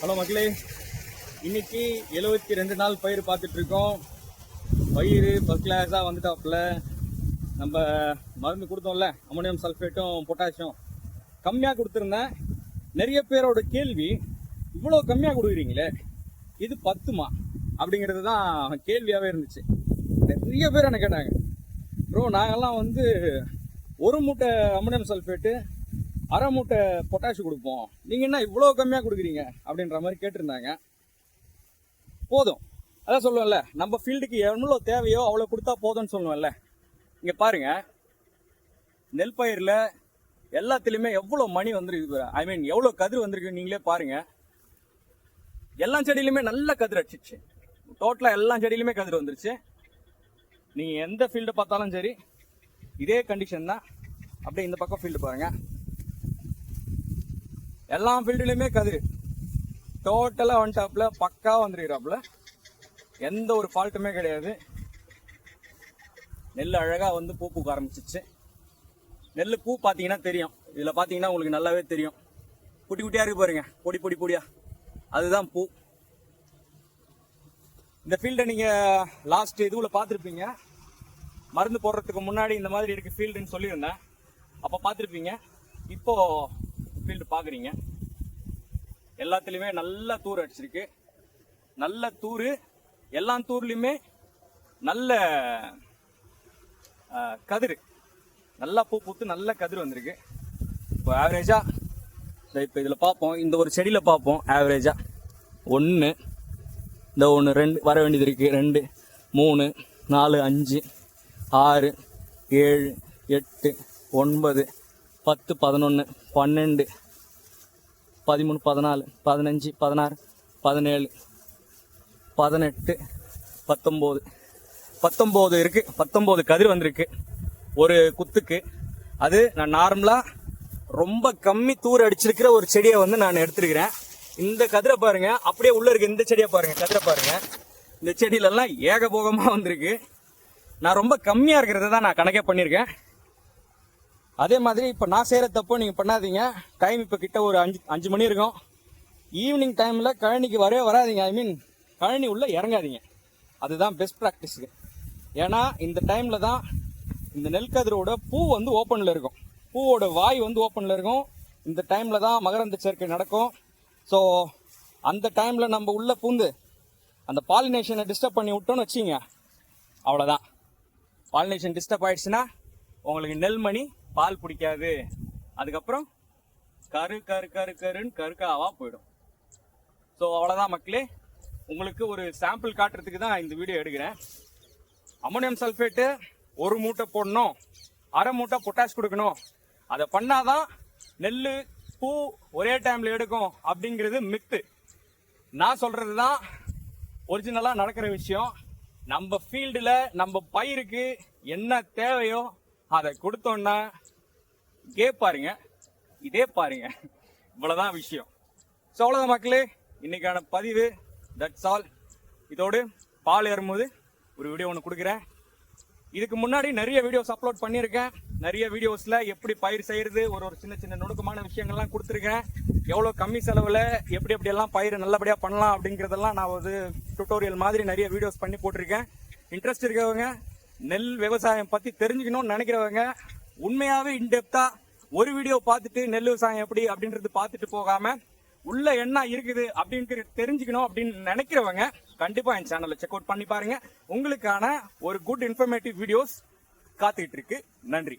Hello மக்களே இன்னைக்கு எழுபத்தி ரெண்டு நாள் பயிர் பார்த்துட்டு இருக்கோம் பயிர் ஃபர்ஸ்ட் கிளாஸாக வந்துட்டாப்புல. நம்ம மருந்து கொடுத்தோம்ல அமோனியம் சல்ஃபேட்டும் பொட்டாசியம் கம்மியாக கொடுத்துருந்தேன். நிறைய பேரோட கேள்வி இவ்வளோ கம்மியாக கொடுக்குறீங்களே இது பத்துமா? அப்படிங்கிறது தான் கேள்வியாகவே இருந்துச்சு. நிறைய பேர் என்ன கேட்டாங்க. ப்ரோ நாங்கெல்லாம் வந்து ஒரு மூட்டை அமோனியம் சல்ஃபேட்டு அரை மூட்டை பொட்டாஷ் கொடுப்போம். நீங்கள் என்ன இவ்வளோ கம்மியாக கொடுக்குறீங்க? அப்படின்ற மாதிரி கேட்டிருந்தாங்க. போதும். அதான் சொல்லுவேன்ல நம்ம ஃபீல்டுக்கு எவ்வளோ தேவையோ அவ்வளோ கொடுத்தா போதும்னு சொல்லுவேன்ல. இங்கே பாருங்கள் நெல் பயிரில் எல்லாத்துலேயுமே எவ்வளோ மணி வந்துருக்கு ஐ மீன் எவ்வளோ கதிர் வந்திருக்கு நீங்களே பாருங்கள் எல்லா செடியிலுமே நல்ல கதிர் அடிச்சிச்சு டோட்டலாக எல்லா செடியிலுமே கதிர் வந்துருச்சு. நீங்கள் எந்த ஃபீல்டை பார்த்தாலும் சரி இதே கண்டிஷன் தான். அப்படியே இந்த பக்கம் ஃபீல்டு பாருங்கள் எல்லா ஃபீல்டுலையுமே கதிர். டோட்டலாக வந்துட்டாப்புல பக்காவாக வந்துருக்கிறாப்புல. எந்த ஒரு ஃபால்ட்டுமே கிடையாது. நெல் அழகாக வந்து பூ பூக்க ஆரம்பிச்சிச்சு. நெல் பூ பார்த்தீங்கன்னா தெரியும். இதில் பார்த்தீங்கன்னா உங்களுக்கு நல்லாவே தெரியும். குட்டி குட்டியாக இருக்கு பாருங்க. பொடி பொடி பொடியா. அதுதான் பூ. இந்த ஃபீல்டை நீங்கள் லாஸ்ட் இதுவில் பார்த்துருப்பீங்க. மருந்து போடுறதுக்கு முன்னாடி இந்த மாதிரி இருக்குது ஃபீல்டுன்னு சொல்லியிருந்தேன். அப்போ பார்த்துருப்பீங்க. இப்போது ஃபீல்டு பார்க்குறீங்க எல்லாத்துலேயுமே நல்ல தூர் அடிச்சிருக்கு. நல்ல தூர். எல்லா தூர்லேயுமே நல்ல கதிர். நல்லா பூ பூத்து நல்ல கதிர் வந்திருக்கு. இப்போ ஆவரேஜாக இந்த இப்போ இதில் பார்ப்போம் இந்த ஒரு செடியில் பார்ப்போம் ஆவரேஜாக ஒன்று இந்த ஒன்று ரெண்டு வர வேண்டியது இருக்குது ரெண்டு மூணு நாலு அஞ்சு ஆறு ஏழு எட்டு ஒன்பது பத்து பதினொன்று பன்னெண்டு பதிமூணு பதினாலு பதினஞ்சு பதினாறு பதினேழு பதினெட்டு பத்தொம்போது. பத்தொம்போது இருக்குது பத்தொம்போது கதிர் வந்திருக்கு. ஒரு குத்துக்கு. அது நான் நார்மலாக ரொம்ப கம்மி தூர் அடிச்சிருக்கிற ஒரு செடியை வந்து நான் எடுத்துருக்கிறேன். இந்த கதிரை பாருங்க. அப்படியே உள்ள இருக்க. இந்த செடியை பாருங்க. கதிரை பாருங்க. இந்த செடியிலெல்லாம் ஏகபோகமாக வந்திருக்கு. நான் ரொம்ப கம்மியாக இருக்கிறத தான் நான் கணக்கே பண்ணியிருக்கேன். அதே மாதிரி இப்போ நான் செய்கிற தப்பு நீங்கள் பண்ணாதீங்க. டைம் இப்போ கிட்ட ஒரு அஞ்சு அஞ்சு மணி இருக்கும். ஈவினிங் டைமில் கழனிக்கு வரவே வராதீங்க. ஐ மீன் கழனி உள்ளே இறங்காதீங்க. அதுதான் பெஸ்ட் ப்ராக்டிஸுக்கு ஏன்னா இந்த டைமில் தான் இந்த நெல்கதிரோட பூ வந்து ஓப்பனில் இருக்கும். பூவோட வாய் வந்து ஓப்பனில் இருக்கும். இந்த டைமில் தான் மகரந்த சேர்க்கை நடக்கும். ஸோ அந்த டைமில் நம்ம உள்ளே பூந்து அந்த பாலினேஷனை டிஸ்டர்ப் பண்ணி விட்டோன்னு வச்சிங்க அவ்வளோதான் பாலினேஷன் டிஸ்டர்ப் ஆயிடுச்சுன்னா உங்களுக்கு நெல்மணி பால் பிடிக்காது அதுக்கப்புறம் கரு கரு கரு கருன்னு கருக்காவா போயிடும். ஸோ அவ்வளோதான் மக்களே. உங்களுக்கு ஒரு சாம்பிள் காட்டுறதுக்கு தான் இந்த வீடியோ எடுக்கிறேன். அமோனியம் சல்ஃபேட்டு ஒரு மூட்டை போடணும். அரை மூட்டை பொட்டாஷ் கொடுக்கணும். அதை பண்ணாதான் நெல் பூ ஒரே டைமில் எடுக்கும் அப்படிங்கிறது மித்து நான் சொல்கிறது தான் ஒரிஜினலாக நடக்கிற விஷயம். நம்ம ஃபீல்டில் நம்ம பயிருக்கு என்ன தேவையோ அதை கொடுத்தோன்னா இதே பாருங்க. இதே பாருங்க. இவ்வளோதான் விஷயம். ஸோ அவ்வளோதான் மக்களே. இன்னைக்கான பதிவு. தட்ஸ் ஆல் இதோடு பால் ஏறும்போது ஒரு வீடியோ ஒன்று கொடுக்குறேன். இதுக்கு முன்னாடி நிறைய வீடியோஸ் அப்லோட் பண்ணியிருக்கேன். நிறைய வீடியோஸில் எப்படி பயிர் செய்கிறது ஒரு ஒரு சின்ன சின்ன நுணுக்கமான விஷயங்கள்லாம் கொடுத்துருக்கேன். எவ்வளோ கம்மி செலவில் எப்படி எப்படியெல்லாம் பயிர் நல்லபடியாக பண்ணலாம் அப்படிங்கிறதெல்லாம் நான் ஒரு டுட்டோரியல் மாதிரி நிறைய வீடியோஸ் பண்ணி போட்டிருக்கேன். இன்ட்ரெஸ்ட் இருக்கவங்க நெல் விவசாயம் பற்றி தெரிஞ்சுக்கணும்னு நினைக்கிறவங்க உண்மையாகவே இன்டெப்த்தாக ஒரு வீடியோ பார்த்துட்டு நெல் விவசாயம் எப்படி அப்படின்றது பார்த்துட்டு போகாம உள்ள என்ன இருக்குது அப்படின்னு தெரிஞ்சுக்கணும் அப்படின்னு நினைக்கிறவங்க கண்டிப்பா என் சேனலை செக் அவுட் பண்ணி பாருங்க. உங்களுக்கான ஒரு குட் இன்ஃபர்மேட்டிவ் வீடியோஸ் காத்துக்கிட்டு இருக்கு. நன்றி.